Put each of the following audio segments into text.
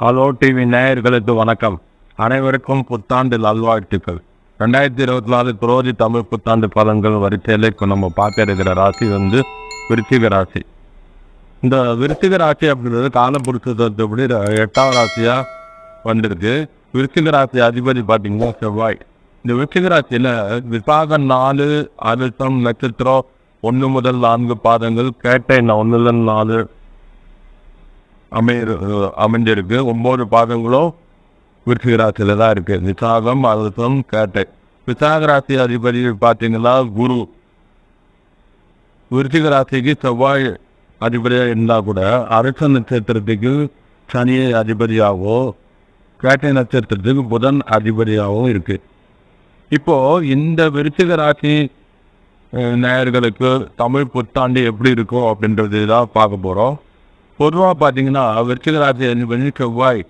Hello TV நேயர்களுக்கு வணக்கம். அனைவருக்கும் புத்தாண்டு நல்வாழ்த்துக்கள். ரெண்டாயிரத்தி இருபத்தி நாலு குரோதி தமிழ் புத்தாண்டு பலன்கள் வரிசையில் இப்போ நம்ம பார்க்க இருக்கிற ராசி வந்து விருச்சிக ராசி. இந்த விருச்சிக ராசி அப்படின்றது காலப்புருஷத்தப்படி எட்டாம் ராசியாக வந்திருக்கு. விருச்சிக ராசி அதிபதி பார்த்தீங்கன்னா செவ்வாய். இந்த விருச்சிக ராசியில் விசாக நாலு அழுத்தம் நட்சத்திரம் ஒன்று முதல் நான்கு பாதங்கள் கேட்டை ஒன்று நாலு அமைய அமைஞ்சிருக்கு. ஒம்பது பாதங்களும் விருச்சிக தான் இருக்குது விசாகம் அழுத்தம் கேட்டை. விசாக ராசி அதிபதி பார்த்தீங்கன்னா குரு. விருச்சிக ராசிக்கு செவ்வாய் அதிபதியாக இருந்தால் கூட அரச நட்சத்திரத்துக்கு சனி அதிபதியாகவும் கேட்டை நட்சத்திரத்துக்கு புதன் அதிபதியாகவும் இருக்குது இப்போது இந்த விருச்சிக ராசி நேயர்களுக்கு தமிழ் புத்தாண்டு எப்படி இருக்கும் அப்படின்றது தான் பார்க்க போகிறோம் பொதுவாக பார்த்தீங்கன்னா விருச்சிக ராசி செவ்வாய்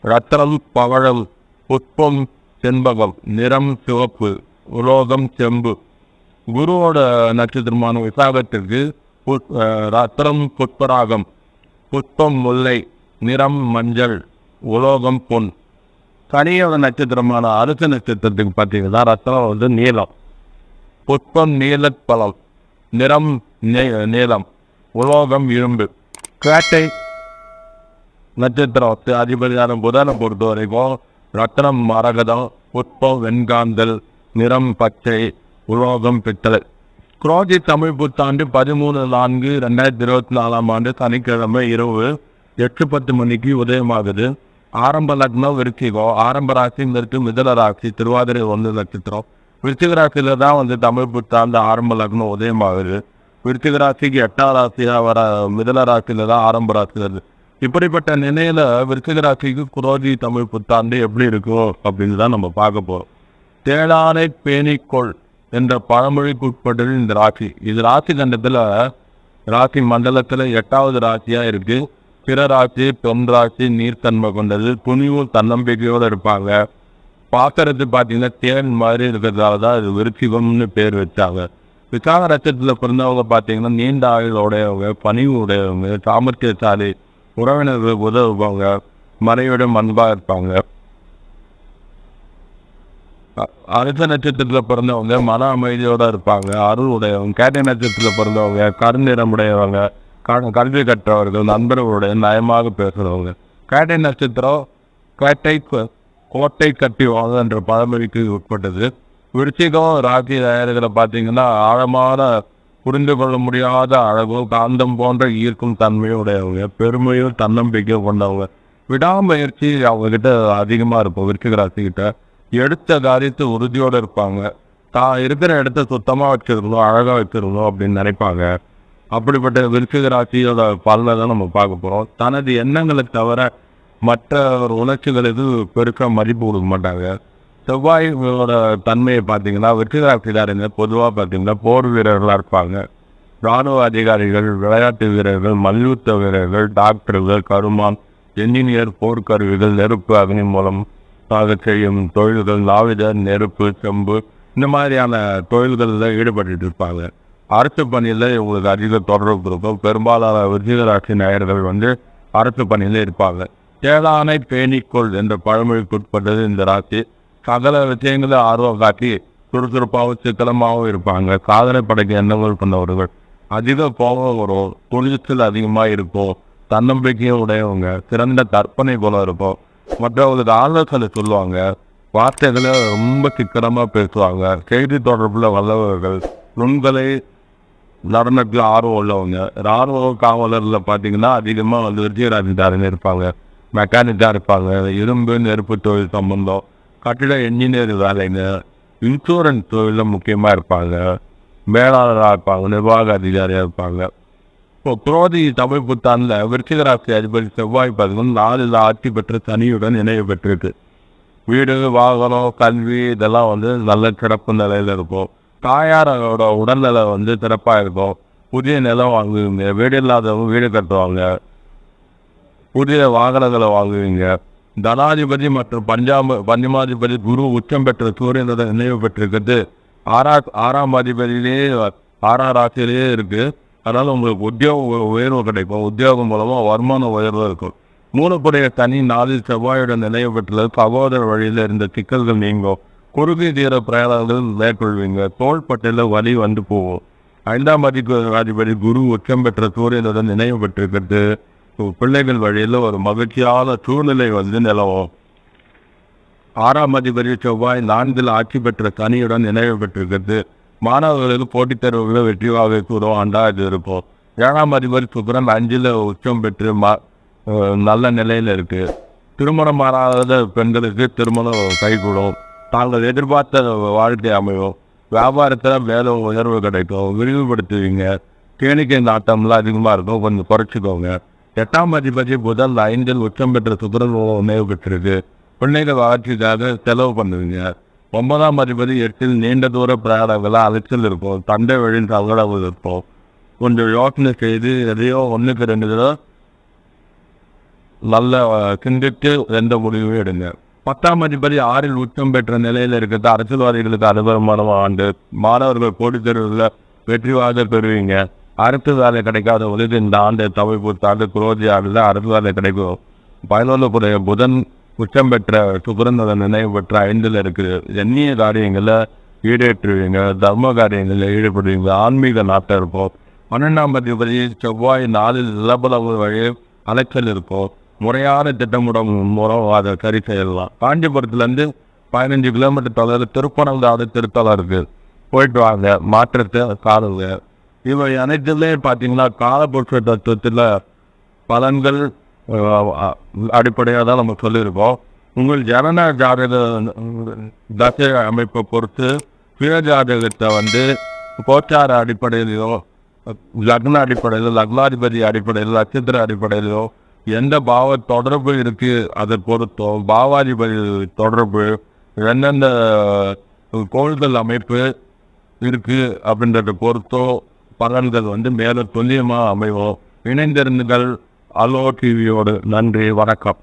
ரத்தனம் பவழம் புஷ்பம் செண்பகம் நிறம் சிவப்பு உலோகம் செம்பு. குருவோட நட்சத்திரமான விசாகத்திற்கு ரத்தனம் அஹ் ரத்னம் புஷ்பராகம் புஷ்பம் முல்லை நிறம் மஞ்சள் உலோகம் பொன். கனியோட நட்சத்திரமான அரச நட்சத்திரத்துக்கு பார்த்தீங்கன்னா ரத்தனம் வந்து நீளம் புஷ்பம் நீலப்பழம். நிறம் நீ- உலோகம் இரும்பு. பேட்டை நட்சத்திரம் அதிபதியான புதனை பொறுத்த வரைக்கும் ரத்தனம் மரகதம் புட்பம் வெண்காந்தல் நிறம் பச்சை உலோகம் பித்தளை குரோஜி தமிழ் புத்தாண்டு பதிமூணு நான்கு ரெண்டாயிரத்தி இருபத்தி நாலாம் ஆண்டு சனிக்கிழமை இரவு எட்டு பத்து மணிக்கு உதயமாகுது ஆரம்ப லக்னம் விருச்சிகம் ஆரம்ப ராசிங்கிறது மிதன ராசி திருவாதிரை ஒன்று நட்சத்திரம் விருச்சிக ராசியில் தான் வந்து தமிழ் புத்தாண்டு ஆரம்ப லக்னம் உதயமாகுது விருச்சிக ராசிக்கு எட்டாம் ராசியாக வர மிதன ராசியில தான் ஆரம்ப ராசி வருது. இப்படிப்பட்ட நிலையில விருச்சிக ராசிக்கு குரோதி தமிழ் புத்தாண்டு எப்படி இருக்கும் அப்படின்னு தான் நம்ம பார்க்க போகிறோம் தேடானை பேணிக்கொள் என்ற பழமொழிக்கு உட்பட்டது இந்த ராசி. இது ராசி கண்டத்தில் ராசி மண்டலத்தில் எட்டாவது ராசியாக இருக்குது பிற ராசி பெண் ராசி நீர்த்தன்மை கொண்டது. துணிவு தன்னம்பிக்கையோடு இருப்பாங்க. பார்க்கறது பார்த்தீங்கன்னா தேன் மாதிரி இருக்கிறதால தான் இது விருச்சிகம்னு பேர் வச்சாங்க. விசாக நட்சத்திரத்தில் பிறந்தவங்க பார்த்தீங்கன்னா நீண்ட ஆயுள் உடையவங்க பணிவு உடையவங்க சாமர்த்தியசாலி உறவினர்கள் உதவுவாங்க மறைவிடம் அன்பாக இருப்பாங்க. அ- அரச நட்சத்திரத்தில் பிறந்தவங்க மன அமைதியோட இருப்பாங்க அருள் உடையவங்க கேட்டை நட்சத்திரத்தில் பிறந்தவங்க கருநிறம் உடையவங்க க- கல்வி கற்றவர்கள் நண்பர்களுடைய நயமாக பேசுகிறவங்க கேட்டை நட்சத்திரம் கேட்டை கோட்டை கட்டி வாங்க என்ற பழமொழிக்கு உட்பட்டது. விருச்சிகம் ராசி நேரத்தில் பார்த்தீங்கன்னா ஆழமான புரிந்து கொள்ள முடியாத அழகும் காந்தம் போன்ற ஈர்க்கும் தன்மையும் உடையவங்க பெருமையும் தன்னம்பிக்கையும் கொண்டவங்க. விடாமுயற்சி அவங்கக்கிட்ட அதிகமாக இருக்கும் விருச்சிக ராசிக்கிட்ட கிட்ட எடுத்த காரியத்தை உறுதியோடு இருப்பாங்க. தான் இருக்கிற இடத்த சுத்தமாக வச்சிருக்கணும் அழகாக வச்சிருக்கணும் அப்படின்னு நினைப்பாங்க. அப்படிப்பட்ட விருச்சிக ராசியோட பலனை தான் நம்ம பார்க்க போகிறோம் தனது எண்ணங்களை தவிர மற்ற ஒரு எதுவும் பெருக்க மதிப்பு கொடுக்க மாட்டாங்க. செவ்வாயோட தன்மையை பார்த்தீங்கன்னா வெற்றி பொதுவாக பார்த்தீங்கன்னா போர் வீரர்களாக இருப்பாங்க. இராணுவ அதிகாரிகள் விளையாட்டு வீரர்கள் மல்யுத்த வீரர்கள் டாக்டர்கள் கருமான் என்ஜினியர் போர்க்கருவிகள் நெருப்பு அக்னி மூலம் ஆக செய்யும் தொழில்கள் நாவிதர் நெருப்பு செம்பு இந்த மாதிரியான தொழில்களில் ஈடுபட்டு இருப்பாங்க. அரசு பணியில் இவங்களுக்கு அதிக தொடர்பு இருக்கும் பெரும்பாலான விருச்சிகராசி நேயர்கள் வந்து அரசு பணியில் இருப்பாங்க. தேடானை பேணிக்கொள் என்ற பழமொழிக்கு உட்பட்டது இந்த ராசி. சகல விஷயங்களும் ஆர்வம். காட்டி சுறுசுறுப்பாகவும் சிக்கனமாகவும் இருப்பாங்க. சாதனை படைக்க எண்ணங்கள் கொண்டவர்கள் அதிக கோபம் வரும். துணிச்சல் அதிகமாக இருக்கும். தன்னம்பிக்கையும் உடையவங்க. சிறந்த கற்பனை போல இருக்கும் மற்றவங்களுக்கு ஆலோசனை சொல்லுவாங்க. வார்த்தைகளை ரொம்ப சிக்கனமாக பேசுவாங்க. செய்தி தொடர்பில் வல்லவர்கள். நுண்கலை நடனத்தில் ஆர்வம் உள்ளவங்க. ராணுவ காவலரில் பார்த்தீங்கன்னா அதிகமாக வந்து விஜயராஜதாரங்க இருப்பாங்க. மெக்கானிக்காக இருப்பாங்க. இரும்பு நெருப்பு தொழில் சம்பந்தம். கட்டிட என்ஜினியர் வேலைங்க இன்சூரன்ஸ் தொழிலில் முக்கியமாக இருப்பாங்க. மேலாளராக இருப்பாங்க நிர்வாக அதிகாரியாக இருப்பாங்க. இப்போ குரோதி தமிழ் புத்தாண்டில் விருச்சிகராசி அதிபர் அதிபதி செவ்வாய் பார்த்தீங்கன்னா நாலு ஆட்சி பெற்ற சனியுடன் இணைய பெற்றிருக்கு. வீடு வாகனம் கல்வி இதெல்லாம் வந்து நல்ல சிறப்பு நிலையில் இருக்கும். தாயாரோட உடல்நிலை வந்து சிறப்பாக இருக்கும். புதிய நிலம் வாங்குவீங்க வீடு இல்லாதவங்க வீடு கட்டுவாங்க. புதிய வாகனங்களை வாங்குவீங்க. தனாதிபதி மற்றும் பஞ்சாப பஞ்சமாதிபதி குரு உச்சம் பெற்ற சூரியன் நினைவு பெற்றிருக்கிறது. ஆறா ஆறாம் அதிபதியிலேயே ஆறாம் ராசியிலேயே இருக்கு. அதனால உங்களுக்கு உத்தியோக உயர்வு கிடைக்கும். உத்தியோகம் மூலமா வருமான உயர்வு இருக்கும். மூலப்புடைய தனி நாளில் செவ்வாயுடன் நினைவு பெற்றுள்ளது. சகோதர வழியில் இருந்த சிக்கல்கள் நீங்கும். குறுகிய தீர பிரயாணங்கள் மேற்கொள்வீங்க. தோள்பட்டையில் வலி வந்து போகும். ஐந்தாம் அதிக அதிபதி குரு உச்சம் பெற்ற சூரியனுடன் நினைவு பெற்றிருக்கிறது. பிள்ளைகள் வழியில் ஒரு மகிழ்ச்சியான சூழ்நிலை வந்து நிலவும். ஆறாம் அதிபதி செவ்வாய் நான்கில் ஆட்சி பெற்ற சனியுடன் நினைவு பெற்றிருக்கிறது. மாணவர்களுக்கு போட்டித் தேர்வுகளில் வெற்றி கூடும் கூறும் ஆண்டா இது இருக்கும். ஏழாம் அதிபதி சுக்கரன் அஞ்சில் உச்சம் பெற்று மா நல்ல நிலையில் இருக்கு. மாறாத பெண்களுக்கு திருமணம் கைகூடும். தாங்கள் எதிர்பார்த்த வாழ்க்கை அமையும். வியாபாரத்தில் வேலை உயர்வு கிடைக்கும். விரிவுபடுத்துவீங்க. கேணிக்கை நாட்டம்லாம் அதிகமாக இருக்கும். கொஞ்சம் குறைச்சிக்கோங்க. எட்டாம் அதிபதி புதன் ஐந்தில் உச்சம் பெற்ற சுக்கரன் நினைவு பெற்றிருக்கு பிள்ளைகள் வளர்ச்சிக்காக செலவு பண்ணுவீங்க ஒன்பதாம் அதிபதி எட்டில் நீண்ட தூர பிரயாணங்களா அலைச்சல் இருக்கும் தண்டை வழி தகவல் இருக்கும் கொஞ்சம் யோசனை செய்து எதையோ ஒன்றுக்கு ரெண்டு தடவை நல்ல சிந்தித்து எந்த முடிவும் எடுங்க. பத்தாம் அதிபதி ஆறில் உச்சம் பெற்ற நிலையில் இருக்கிறது. அரசியல்வாதிகளுக்கு அனுபவமான ஆண்டு மாணவர்கள் போட்டித் தேர்வுகளில் வெற்றி வாக பெறுவீங்க. அரசு வேலை கிடைக்காத உதவி இந்த ஆண்டு தமிழ் புத்தாண்டு குரோதியாவில் ஆண்டுல அரசு வேலை கிடைக்கும். பயனுள்ளக்கூடிய புதன் உச்சம் பெற்ற சுக்கரனோட நினைவு பெற்ற ஐந்தில் இருக்குது. எண்ணிய காரியங்களில் ஈடேற்றுவீங்க தர்ம காரியங்களில் ஈடுபடுவீங்க ஆன்மீக நாட்டம் இருக்கும் பன்னெண்டாம் அதிபதி செவ்வாய் நாளில் நிலப்பளவு வழி அலைச்சல் இருக்கும் முறையான திட்டமிடம் மூலம் அதை சரி செய்யலாம். காஞ்சிபுரத்துலேருந்து பதினஞ்சு கிலோமீட்டர் தொலைவில் திருப்பனந்தாடு திருத்தலம் இருக்குது போயிட்டு வாங்க மாற்றத்தை காணுங்க. இவை அனைத்துலேயும் பார்த்தீங்கன்னா காலபுருஷ தத்துவத்தில் பலன்கள் அடிப்படையாக தான் நம்ம சொல்லியிருக்கோம். உங்கள் ஜனன ஜாதக தசை அமைப்பை பொறுத்து பிற ஜாதகத்தை வந்து கோச்சார அடிப்படையிலையோ லக்ன அடிப்படையில் லக்னாதிபதி அடிப்படையில் நட்சத்திர அடிப்படையிலோ எந்த பாவ தொடர்பு இருக்கு அதை பொறுத்தோ பாவாதிபதி தொடர்பு எந்தெந்த கோள்கள் அமைப்பு இருக்கு அப்படின்றத பொறுத்தோ பலன்கள் வந்து மேலும் துல்லியமாக அமைவோம். இணைந்திருந்துகள் அலோ டிவியோடு நன்றி வணக்கம்.